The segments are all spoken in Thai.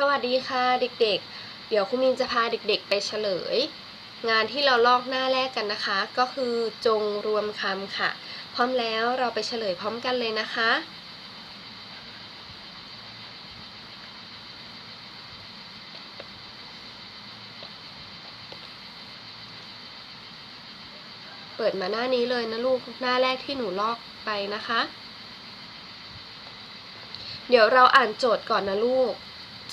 สวัสดีค่ะเด็กๆ เดี๋ยวคุณมินจะพาเด็กๆ ไปเฉลย งานที่เราลอกหน้าแรกกันนะคะ ก็คือจงรวมคำค่ะ พร้อมแล้วเราไปเฉลยพร้อมกันเลยนะคะ เปิดมาหน้านี้เลยนะลูกหน้าแรกที่หนูลอกไปนะคะ เดี๋ยวเราอ่านโจทย์ก่อนนะลูก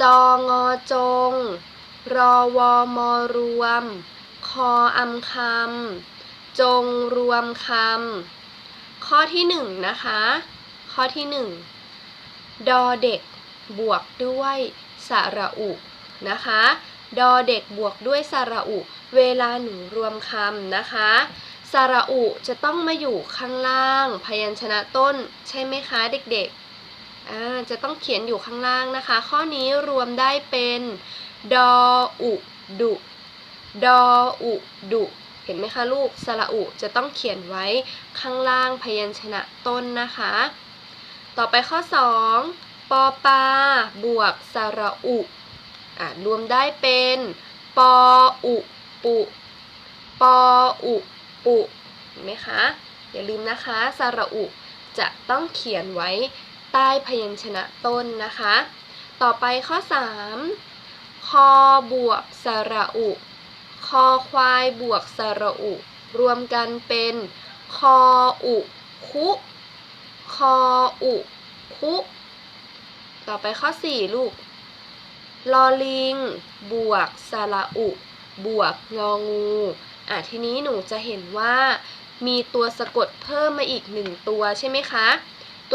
จองอจง รอวอมอรวม คออำคำจงรวมคำข้อที่หนึ่งนะคะ ข้อที่หนึ่งดอเด็กบวกด้วยสระอุนะคะ ดอเด็กบวกด้วยสระอุ เวลาหนูรวมคำนะคะสระอุจะต้องมาอยู่ข้างล่าง พยัญชนะต้นใช่ไหมคะเด็กๆ จะต้องเขียนอยู่ข้างล่างนะคะ ข้อนี้รวมได้เป็นดออุดุดออุดุเห็นไหมคะลูกสระอุจะต้องเขียนไว้ข้างล่างพยัญชนะต้นนะคะ ต่อไปข้อ 2 ปอปาบวกสระอุอ่ารวมได้เป็นปออุปุปออุปุเห็นไหมคะ อย่าลืมนะคะสระอุจะต้องเขียนไว้ ใต้พยัญชนะต้นนะคะ ต่อไปข้อ 3 คอบวกสระอุ คอควายบวกสระอุ รวมกันเป็น คออุคุคออุคุต่อไปข้อ 4 ลูก ลอลิง บวกสระอุ บวกงองูอะทีนี้หนูจะเห็นว่ามีตัวสะกดเพิ่มมาอีกหนึ่งตัวใช่ไหมคะ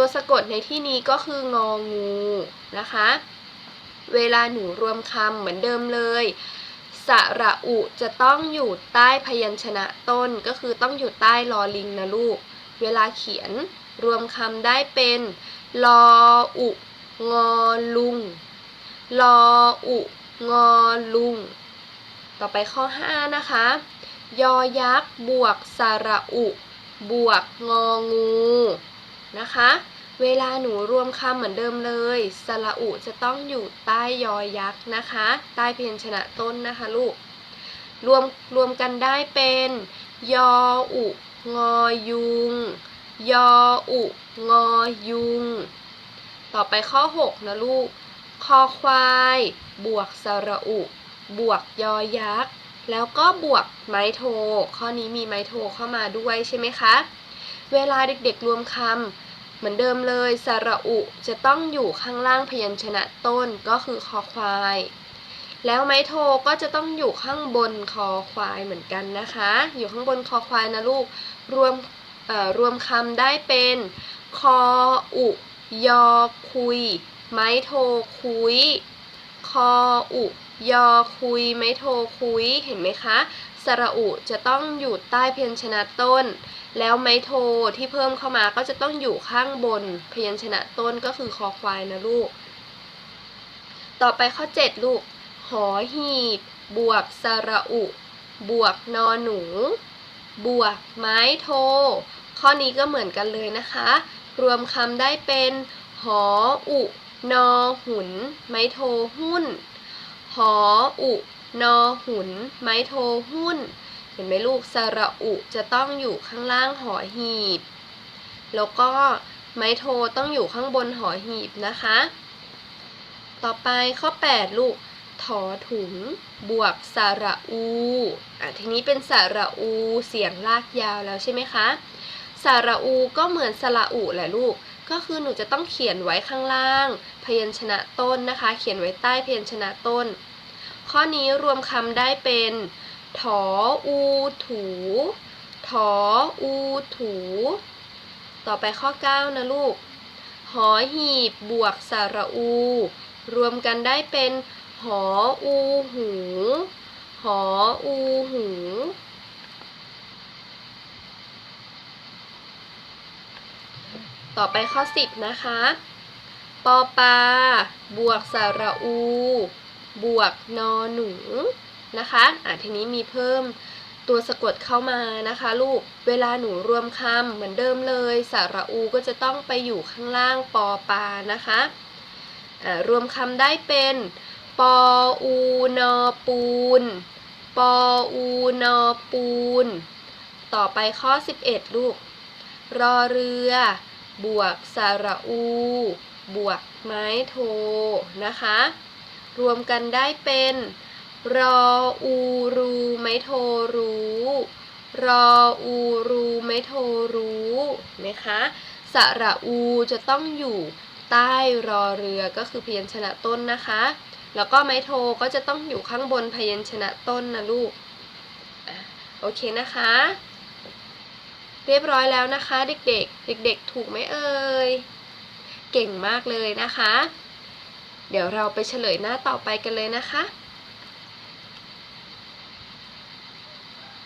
ตัวสะกดในที่นี้ก็คืององูนะคะ เวลาหนูรวมคำเหมือนเดิมเลยสระอุจะต้องอยู่ใต้พยัญชนะต้นก็คือต้องอยู่ใต้ลอลิงนะลูก เวลาเขียนรวมคำได้เป็นลออุงอลุงลออุงอลุง ต่อไปข้อ 5 นะคะ ยอยักษ์บวกสระอุ บวกงองู นะคะ เวลาหนูรวมคำเหมือนเดิมเลย สระอุจะต้องอยู่ใต้ยอยักษ์นะคะ ใต้เพยัญชนะต้นนะคะลูก รวมรวมกันได้เป็น ยออุงอยุง ยออุงอยุง ต่อไปข้อ 6 นะลูก คอควาย บวกสระอุ บวกยอยักษ์ แล้วก็บวกไม้โท ข้อนี้มีไม้โทเข้ามาด้วยใช่ไหมคะ เวลาเด็กๆรวมคำเหมือนเดิมเลยสระอุจะต้องอยู่ข้างล่างพยัญชนะต้นก็คือคอควาย แล้วไม้โทก็จะต้องอยู่ข้างบนคอควายเหมือนกันนะคะ อยู่ข้างบนคอควายนะลูกรวมเอ่อรวมคำได้เป็นคออุยอคุย ไม้โทคุย คออุยอคุยไม้โทคุยเห็นไหมคะ สระอุจะต้องอยู่ใต้พยัญชนะต้น แล้วไม้โทที่เพิ่มเข้ามาก็จะต้องอยู่ข้างบนพยัญชนะต้นก็คือคอควายนะลูก ต่อไปข้อ 7 ลูก หอหีบ บวกสระอุ บวกนอหนู บวกไม้โท ข้อนี้ก็เหมือนกันเลยนะคะ รวมคำได้เป็น หออุ นอหุน ไม้โทหุ้น หออุ นอหุน ไม้โทหุ้น เห็นไหมลูกสระอุจะต้องอยู่ข้างล่างหอหีบ แล้วก็ไม้โทต้องอยู่ข้างบนหอหีบนะคะ ต่อไปข้อ 8 ลูกถอถุง บวกสระอูอะทีนี้เป็นสระอูเสียงลากยาวแล้วใช่ไหมคะสระอูก็เหมือนสระอุแหละลูก ก็คือหนูจะต้องเขียนไว้ข้างล่าง พยัญชนะต้นนะคะ เขียนไว้ใต้พยัญชนะต้น ข้อนี้รวมคำได้เป็นถออูถูถออูถู ต่อไปข้อ 9 นะลูก หอหีบบวกสระอู รวมกันได้เป็น หออูหู หออูหู ต่อไปข้อ 10 นะคะ ปอปา บวกสระอู บวกนอหนูนะคะอะทีนี้มีเพิ่มตัวสะกดเข้ามานะคะลูก เวลาหนูรวมคำเหมือนเดิมเลย สระอูก็จะต้องไปอยู่ข้างล่างปอปานะคะอ่ารวมคำได้เป็นปออูนอปูน ปออูนอปูน ต่อไปข้อ 11 ลูก รอเรือ บวกสระอู บวกไม้โทนะคะ รวมกันได้เป็น รออูรูไม้โทรู้ รออูรูไม้โทรู้นะคะสระอูจะต้องอยู่ใต้รอเรือก็คือพยัญชนะต้นนะคะ แล้วก็ไม้โทก็จะต้องอยู่ข้างบนพยัญชนะต้นนะลูก โอเคนะคะ เรียบร้อยแล้วนะคะ เด็กๆ เด็ก ๆ ถูกไหมเอ่ย เก่งมากเลยนะคะ เดี๋ยวเราไปเฉลยหน้าต่อไปกันเลยนะคะ